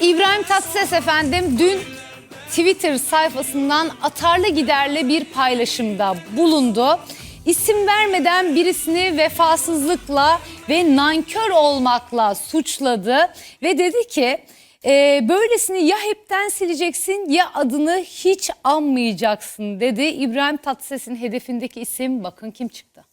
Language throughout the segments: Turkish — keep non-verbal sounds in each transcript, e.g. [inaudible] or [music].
İbrahim Tatlıses efendim dün Twitter sayfasından atarlı giderli bir paylaşımda bulundu. İsim vermeden birisini vefasızlıkla ve nankör olmakla suçladı ve dedi ki "E, böylesini ya hepten sileceksin ya adını hiç anmayacaksın dedi. İbrahim Tatlıses'in hedefindeki isim bakın kim çıktı.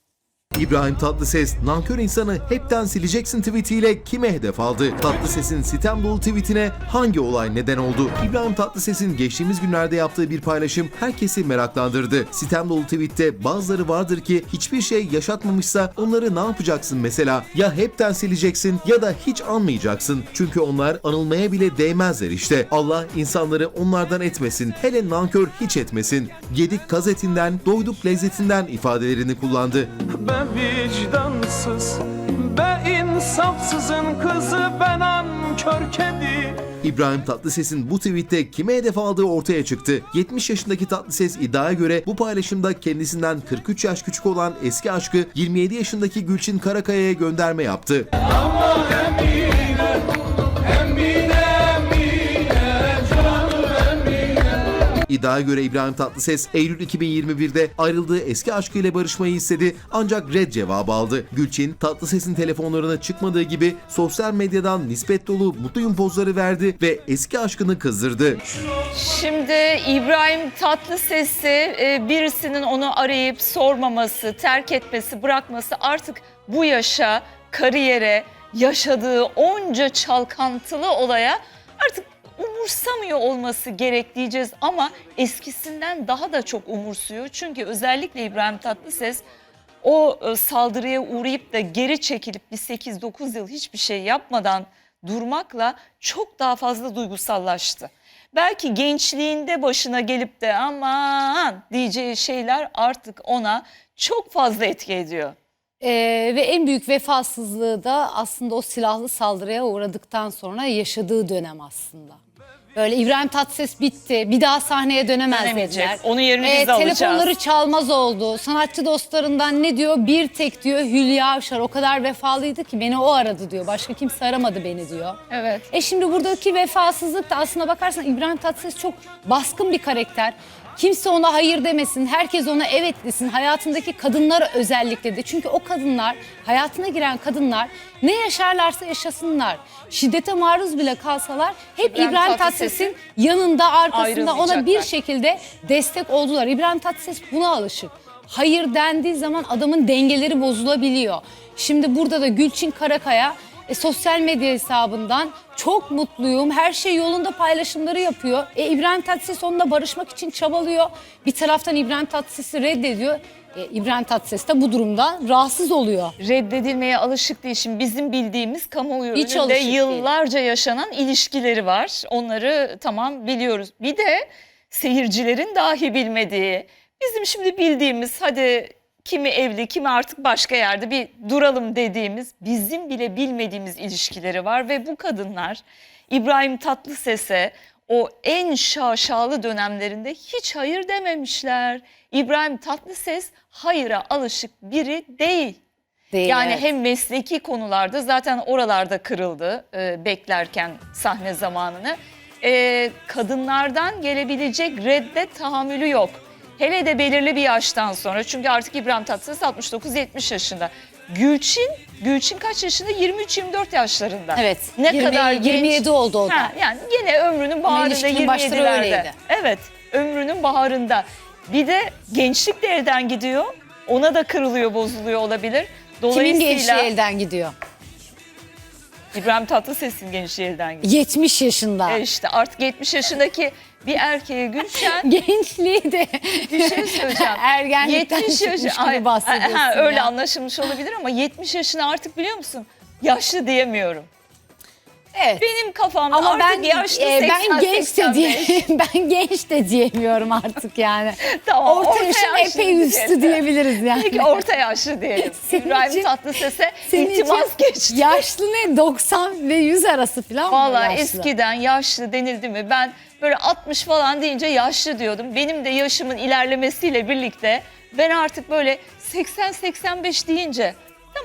İbrahim Tatlıses, nankör insanı hepten sileceksin tweetiyle kime hedef aldı? Tatlıses'in sitem dolu tweetine hangi olay neden oldu? İbrahim Tatlıses'in geçtiğimiz günlerde yaptığı bir paylaşım herkesi meraklandırdı. Sitem dolu tweette bazıları vardır ki hiçbir şey yaşatmamışsa onları ne yapacaksın mesela? Ya hepten sileceksin ya da hiç anmayacaksın. Çünkü onlar anılmaya bile değmezler işte. Allah insanları onlardan etmesin. Hele nankör hiç etmesin. Yedik kaz etinden, doyduk lezzetinden ifadelerini kullandı. Be vicdansız, be insafsızın kızı ben ankör kedi İbrahim Tatlıses'in bu tweette kime hedef aldığı ortaya çıktı. 70 yaşındaki Tatlıses iddiaya göre bu paylaşımda kendisinden 43 yaş küçük olan eski aşkı 27 yaşındaki Gülçin Karakaya'ya gönderme yaptı. İddiaya göre İbrahim Tatlıses Eylül 2021'de ayrıldığı eski aşkıyla barışmayı istedi ancak red cevabı aldı. Gülçin Tatlıses'in telefonlarına çıkmadığı gibi sosyal medyadan nispet dolu mutluyum pozları verdi ve eski aşkını kızdırdı. Şimdi İbrahim Tatlıses'i e, birisinin onu arayıp sormaması, terk etmesi, bırakması artık bu yaşa, kariyere, yaşadığı onca çalkantılı olaya artık umursamıyor olması gerek diyeceğiz ama eskisinden daha da çok umursuyor. Çünkü özellikle İbrahim Tatlıses o e, saldırıya uğrayıp da geri çekilip bir 8-9 yıl hiçbir şey yapmadan durmakla çok daha fazla duygusallaştı. Belki gençliğinde başına gelip de aman diyeceği şeyler artık ona çok fazla etki ediyor. Ee, ve en büyük vefasızlığı da aslında o silahlı saldırıya uğradıktan sonra yaşadığı dönem aslında. Böyle İbrahim Tatlıses bitti. Bir daha sahneye dönemez Dönemeyecek. dediler. Onun yerini biz alacağız. Telefonları çalmaz oldu. Sanatçı dostlarından ne diyor? Bir tek diyor Hülya Avşar o kadar vefalıydı ki beni o aradı diyor. Başka kimse aramadı beni diyor. Evet. E şimdi buradaki vefasızlık da aslına bakarsan İbrahim Tatlıses çok baskın bir karakter. Kimse ona hayır demesin, herkes ona evet desin. Hayatındaki kadınlar özellikle de. Çünkü o kadınlar, hayatına giren kadınlar ne yaşarlarsa yaşasınlar. Şiddete maruz bile kalsalar hep İbrahim İbrahim, Tatlıses'in Tatlıses'in yanında, arkasında ona bir ayrılmayacaklar. şekilde destek oldular. İbrahim Tatlıses buna alışık. Hayır dendiği zaman adamın dengeleri bozulabiliyor. Şimdi burada da Gülçin Karakaya e, sosyal medya hesabından çok mutluyum, her şey yolunda paylaşımları yapıyor. E, İbrahim Tatlıses onunla barışmak için çabalıyor. Bir taraftan İbrahim Tatlıses'i reddediyor. E, İbrahim Tatlıses de bu durumdan rahatsız oluyor. reddedilmeye alışık değil. Şimdi bizim bildiğimiz kamuoyu Hiç önünde alışık yıllarca yaşanan ilişkileri var. Onları tamam biliyoruz. Bir de seyircilerin dahi bilmediği, bizim şimdi bildiğimiz hadi kimi evli, kimi artık başka yerde bir duralım dediğimiz, bizim bile bilmediğimiz ilişkileri var ve bu kadınlar İbrahim Tatlıses'e o en şaşalı dönemlerinde hiç hayır dememişler. İbrahim Tatlıses hayıra alışık biri değil. Değil, Yani evet. hem mesleki konularda zaten oralarda kırıldı e, beklerken sahne zamanını. E, kadınlardan gelebilecek redde tahammülü yok. Hele de belirli bir yaştan sonra çünkü artık İbrahim Tatlıses 69-70 yaşında. Gülçin, Gülçin kaç yaşında? 23-24 yaşlarında. Evet, Ne 20 kadar genç. 27 oldu o da. Ha, yani yine ömrünün baharında ilişkinin başları 27'lerde. öyleydi. Evet, ömrünün baharında. Bir de gençlik de elden gidiyor. Ona da kırılıyor, bozuluyor olabilir. Kimin Dolayısıyla gençliği elden gidiyor? İbrahim Tatlıses'in gençliği elden gidiyor. 70 yaşında. E işte artık 70 yaşındaki bir erkeğe Gülşen [laughs] Gençliği de bir şey söyleyeceğim. [laughs] ergenlikten 70 çıkmış yaşı- gibi Ay, bahsediyorsun ha, öyle ya. anlaşılmış olabilir ama 70 yaşına artık biliyor musun? Yaşlı diyemiyorum. Evet. Benim kafamda Ama artık ben yaşlı e, 80 ben genç de 85. diye [laughs] ben genç de diyemiyorum artık yani. [laughs] Tamam, orta, orta yaşın yaşlı epey üstü diyelim. diyebiliriz yani. Peki orta yaşlı diyelim. [laughs] Senin İbrahim için- Tatlıses'e iltimas geçti. Yaşlı ne 90 ve 100 arası falan mı Vallahi yaşlı? eskiden yaşlı denildi mi ben böyle 60 falan deyince yaşlı diyordum. Benim de yaşımın ilerlemesiyle birlikte ben artık böyle 80-85 deyince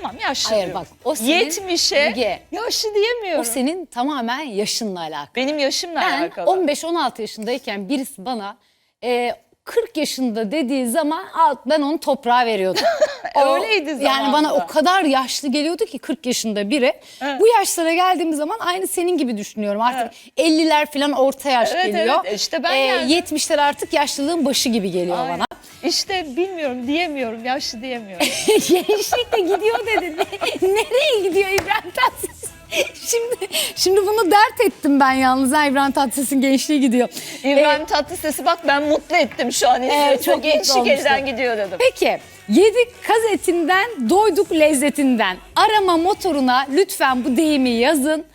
Tamam yaşlı Hayır diyorum. bak, o senin- 70'e Müge, yaşlı diyemiyorum. O senin tamamen yaşınla alakalı. Benim yaşımla Ben alakalı. 15-16 yaşındayken birisi bana e, 40 yaşında dediği zaman ben onu toprağa veriyordum. [laughs] Öyleydi Yani zamanında. bana o kadar yaşlı geliyordu ki 40 yaşında biri. Bu yaşlara geldiğim zaman aynı senin gibi düşünüyorum. Artık 50'ler falan orta yaş Evet, geliyor. evet. İşte ben Ee, geldim. 70'ler artık yaşlılığın başı gibi geliyor Ay, bana. İşte bilmiyorum diyemiyorum yaşlı diyemiyorum. [laughs] Gençlik de gidiyor dedi. Ne- Nereye gidiyor İbrahim Tatlıses? Şimdi şimdi bunu dert ettim ben yalnız. Ha, İbrahim Tatlıses'in gençliği gidiyor. İbrahim Tatlıses'i bak ben mutlu ettim şu an. Evet, çok gençlik elden gidiyor dedim. Peki yedik gazetinden doyduk lezzetinden arama motoruna lütfen bu deyimi yazın.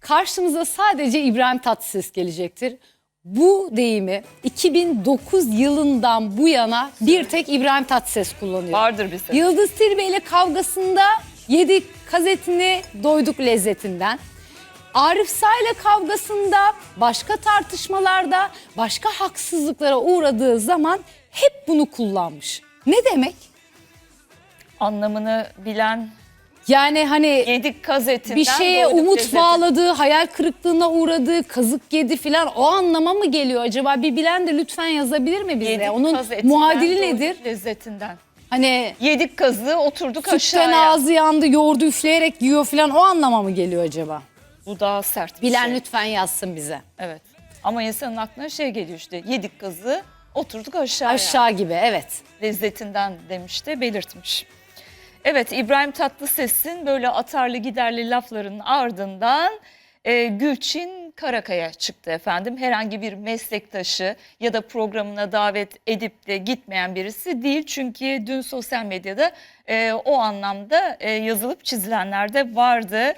Karşımıza sadece İbrahim Tatlıses gelecektir. Bu deyimi 2009 yılından bu yana bir tek İbrahim Tatlıses kullanıyor. Vardır bir sebebi. Yıldız Tilbe ile kavgasında yedik gazetini doyduk lezzetinden. Arif Say'la kavgasında, başka tartışmalarda, başka haksızlıklara uğradığı zaman hep bunu kullanmış. Ne demek? Anlamını bilen Yani hani yedik gazetinden bir şeye doyduk umut lezzeti. bağladığı, hayal kırıklığına uğradığı, kazık yedi filan o anlama mı geliyor acaba? Bir bilen de lütfen yazabilir mi bize? Yedik Onun gazetinden muadili doyduk nedir? Lezzetinden. Hani Yedik kazığı oturduk sütten aşağıya. ağzı yandı, yoğurdu üfleyerek yiyor filan o anlama mı geliyor acaba? Bu daha sert bir Bilen şey. lütfen yazsın bize. Evet. Ama insanın aklına şey geliyor işte yedik kazığı oturduk aşağıya. Aşağı gibi evet. lezzetinden demişti, belirtmiş. Evet İbrahim Tatlıses'in böyle atarlı giderli laflarının ardından e, Gülçin Karakaya çıktı efendim. Herhangi bir meslektaşı ya da programına davet edip de gitmeyen birisi değil. Çünkü dün sosyal medyada e, o anlamda e, yazılıp çizilenler de vardı.